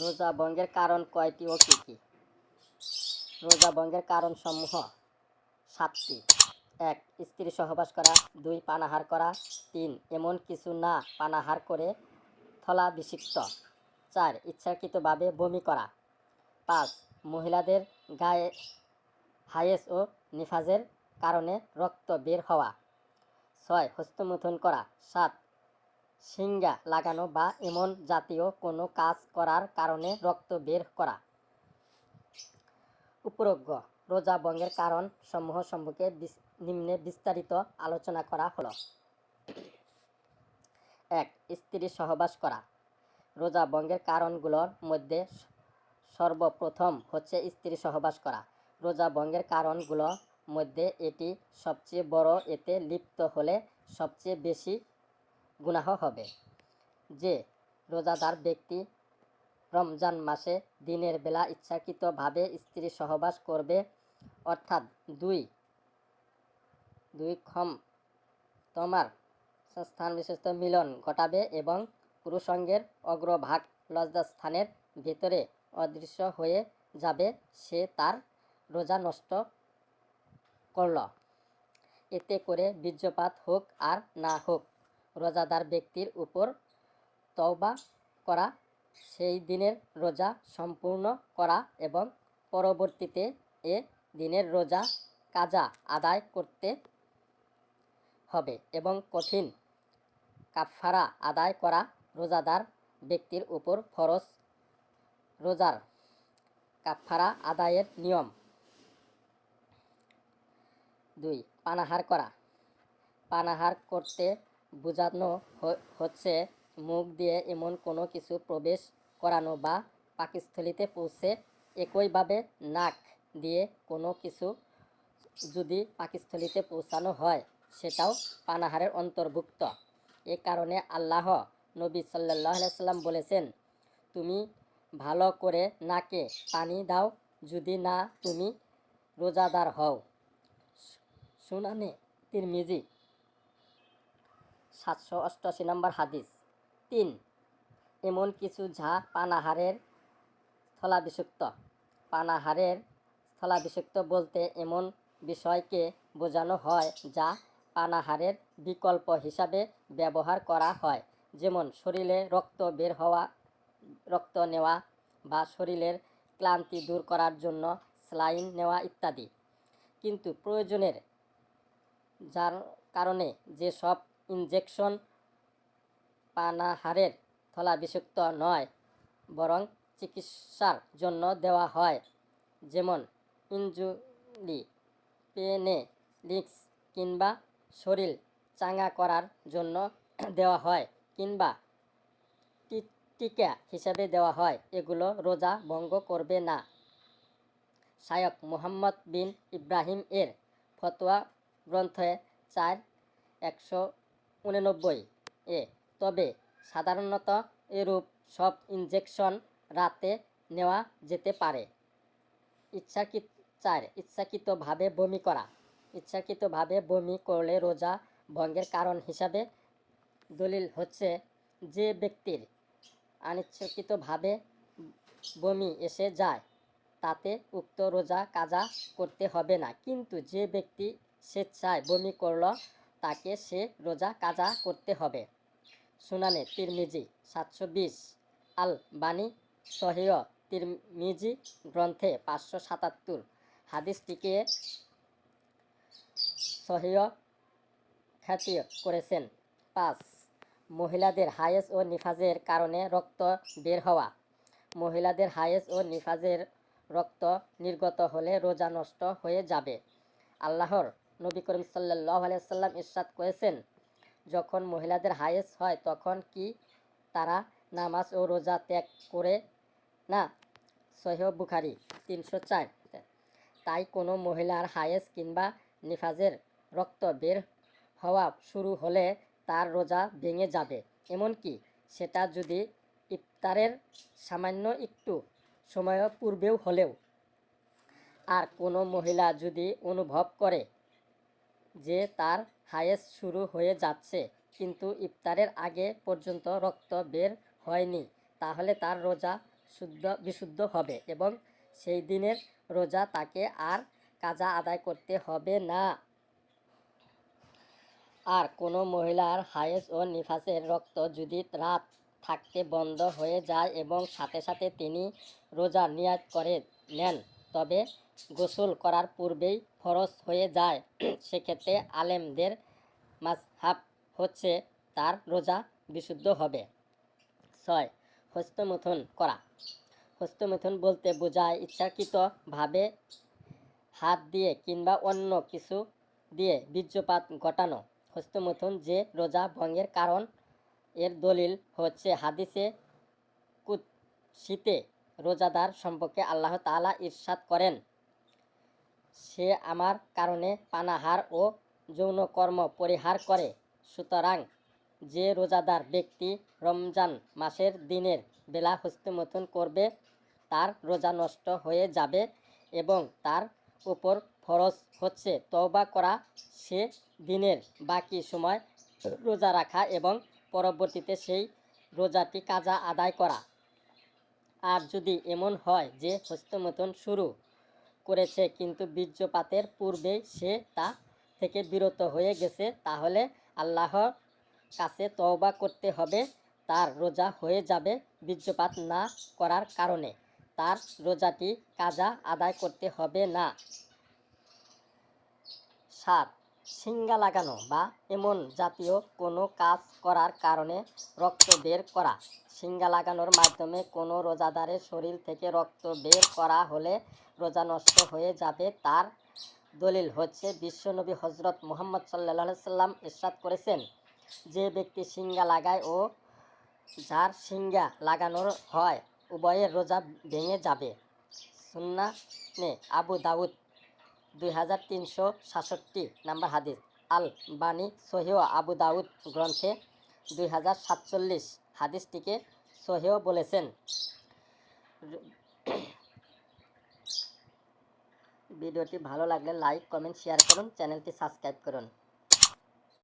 রোজা ভঙ্গের কারণ কয়টি ও কী কী? রোজা ভঙ্গের কারণ সমূহ সাতটি। এক, স্ত্রী সহবাস করা। দুই, পানাহার করা। তিন, এমন কিছু না পানাহার করে থলা বিষিক্ত চার, ইচ্ছাকৃতভাবে বমি করা। পাঁচ, মহিলাদের গায়ে হায়েস ও নিফাজের কারণে রক্ত বের হওয়া। ছয়, হস্তমুথন করা। সাত সিঙ্গা লাগানো বা এমন জাতীয় কোনো কাজ করার কারণে রক্ত বের করা। উপরোগ্য রোজা ভঙ্গের কারণ সমূহ সম্পর্কে নিম্নে বিস্তারিত আলোচনা করা হলো। এক, স্ত্রী সহবাস করা। রোজা ভঙ্গের কারণগুলোর মধ্যে সর্বপ্রথম হচ্ছে স্ত্রী সহবাস করা। রোজা ভঙ্গের কারণগুলোর মধ্যে এটি সবচেয়ে বড়, এতে লিপ্ত হলে সবচেয়ে বেশি গুনাহ হবে। যে রোজাদার ব্যক্তি রমজান মাসে দিনের বেলা ইচ্ছাকৃতভাবে স্ত্রী সহবাস করবে, অর্থাৎ দুই দুই ক্ষম তোমার স্থান বিশিষ্ট মিলন ঘটাবে এবং পুরুষঙ্গের অগ্রভাগ লজ্জাস্থানের ভেতরে অদৃশ্য হয়ে যাবে, সে তার রোজা নষ্ট করল। এতে করে বীর্যপাত হোক আর না হোক রোজাদার ব্যক্তির উপর তওবা করা, সেই দিনের রোজা সম্পূর্ণ করা এবং পরবর্তীতে এ দিনের রোজা কাজা আদায় করতে হবে এবং কঠিন কাফারা আদায় করা রোজাদার ব্যক্তির উপর ফরজ রোজার কাফারা আদায়ের নিয়ম। দুই, পানাহার করা। পানাহার করতে বোঝানো হচ্ছে মুখ দিয়ে এমন কোনো কিছু প্রবেশ করানো বা পাকস্থলিতে পৌঁছে একইভাবে নাক দিয়ে কোনো কিছু যদি পাকস্থলিতে পৌঁছানো হয়, সেটাও পানাহারের অন্তর্ভুক্ত। এ কারণে আল্লাহ নবী সাল্লাহ সাল্লাম বলেছেন, তুমি ভালো করে নাকে পানি দাও, যদি না তুমি রোজাদার হও। শুনানে তিরমিজি সাতশো অষ্টআশি নম্বর হাদিস। তিন, এমন কিছু যা পানাহারের স্থলাভিষিক্ত। পানাহারের স্থলাভিষিক্ত বলতে এমন বিষয়কে বোঝানো হয় যা পানাহারের বিকল্প হিসাবে ব্যবহার করা হয়। যেমন শরীরে রক্ত বের হওয়া, রক্ত নেওয়া বা শরীরের ক্লান্তি দূর করার জন্য স্লাইন নেওয়া ইত্যাদি। কিন্তু প্রয়োজনের যার কারণে যেসব ইনজেকশন পানাহারের থলাভিষিক্ত নয়, বরং চিকিৎসার জন্য দেওয়া হয়। যেমন ইঞ্জুরি পেনে লিক্স কিংবা শরীর চাঙ্গা করার জন্য দেওয়া হয় কিংবা টিকা হিসাবে দেওয়া হয়। এগুলো রোজা ভঙ্গ করবে না। শায়ক মুহাম্মদ বিন ইব্রাহিম এর ফতোয়া গ্রন্থে চার একশো উননব্বই। এ, তবে সাধারণত এরূপ সব ইনজেকশন রাতে নেওয়া যেতে পারে। ইচ্ছাকৃত, চার, ইচ্ছাকৃতভাবে বমি করা। ইচ্ছাকৃতভাবে বমি করলে রোজা ভঙ্গের কারণ হিসাবে দলিল হচ্ছে যে ব্যক্তির অনিচ্ছাকৃতভাবে বমি এসে যায়, তাতে উক্ত রোজা কাজা করতে হবে না। কিন্তু যে ব্যক্তি স্বেচ্ছায় বমি করল তাকে সে রোজা কাজা করতে হবে। শুনানে তিরমিজি সাতশো বিশ আল বানী সহিয় তিরমিজি গ্রন্থে পাঁচশো সাতাত্তর হাদিসটিকে সহিয় খ্যাতি করেছেন। পাঁচ, মহিলাদের হায়েস ও নিফাজের কারণে রক্ত বের হওয়া। মহিলাদের হায়েস ও নিফাজের রক্ত নির্গত হলে রোজা নষ্ট হয়ে যাবে। আল্লাহর নবী করিম সাল্লাহ আলিয়াল্লাম ইরশাদ করেছেন, যখন মহিলাদের হায়েস হয়, তখন কি তারা নামাজ ও রোজা ত্যাগ করে? না, সহেহ বুখারি তিনশো চার। তাই কোনো মহিলার হায়েস কিংবা নিফাজের রক্ত বের হওয়া শুরু হলে তার রোজা ভেঙে যাবে। এমনকি সেটা যদি ইফতারের সামান্য একটু সময় পূর্বেও হলেও। আর কোনো মহিলা যদি অনুভব করে যে তার হায়েস শুরু হয়ে যাচ্ছে, কিন্তু ইফতারের আগে পর্যন্ত রক্ত বের হয়নি। তাহলে তার রোজা শুদ্ধ, বিশুদ্ধ হবে এবং সেই দিনের রোজা তাকে আর কাজা আদায় করতে হবে না। আর কোনো মহিলার হায়েস ও নিফাসের রক্ত যদি রাত থাকতে বন্ধ হয়ে যায় এবং সাথে সাথে তিনি রোজা নিয়াত করে নেন, তবে গোসল করার পূর্বেই ফরজ হয়ে যায়। সেক্ষেত্রে আলেমদের মাসহাব হচ্ছে তার রোজা বিশুদ্ধ হবে। ছয়, হস্তমথন করা। হস্তমথন বলতে বোঝায় ইচ্ছাকৃতভাবে হাত দিয়ে কিংবা অন্য কিছু দিয়ে বীর্যপাত ঘটানো। হস্তমথন যে রোজা ভঙ্গের কারণ, এর দলিল হচ্ছে হাদিসে কুৎসিতে রোজাদার সম্পর্কে আল্লাহ তাআলা ইরশাদ করেন। সে আমার কারণে পানাহার ও যৌনকর্ম পরিহার করে। সুতরাং যে রোজাদার ব্যক্তি রমজান মাসের দিনের বেলা হস্তমথন করবে, তার রোজা নষ্ট হয়ে যাবে এবং তার উপর ফরজ হচ্ছে তওবা করা। সে দিনের বাকি সময় রোজা রাখা এবং পরবর্তীতে সেই রোজাটি কাজা আদায় করা। আর যদি এমন হয় যে হস্তমথন শুরু করেছে, কিন্তু বীর্যপাতের পূর্বেই সে তা থেকে বিরত হয়ে গেছে। তাহলে আল্লাহর কাছে তওবা করতে হবে, তার রোজা হয়ে যাবে বীর্যপাত না করার কারণে। তার রোজাটি কাজা আদায় করতে হবে না। সাত সিঙ্গা লাগানো বা এমন জাতীয় কোনো কাজ করার কারণে রক্ত বের করা। সিঙ্গা লাগানোর মাধ্যমে কোনো রোজাদারের শরীর থেকে রক্ত বের করা হলে রোজা নষ্ট হয়ে যাবে তার দলিল হচ্ছে বিশ্বনবী হজরত মোহাম্মদ সাল্লাহ সাল্লাম ইরশাদ করেছেন, যে ব্যক্তি সিঙ্গা লাগায় ও যার সিঙ্গা লাগানোর হয়, উভয়ের রোজা ভেঙে যাবে। সুন্না নে আবু দাউদ দুই হাজার তিনশো সাতষট্টি নাম্বার হাদিস। আল বানি সহিও আবু দাউদ গ্রন্থে দুই হাজার সাতচল্লিশ হাদিসটিকে সহিও বলেছেন। ভিডিওটি ভালো লাগলে লাইক, কমেন্ট, শেয়ার করুন, চ্যানেলটি সাবস্ক্রাইব করুন।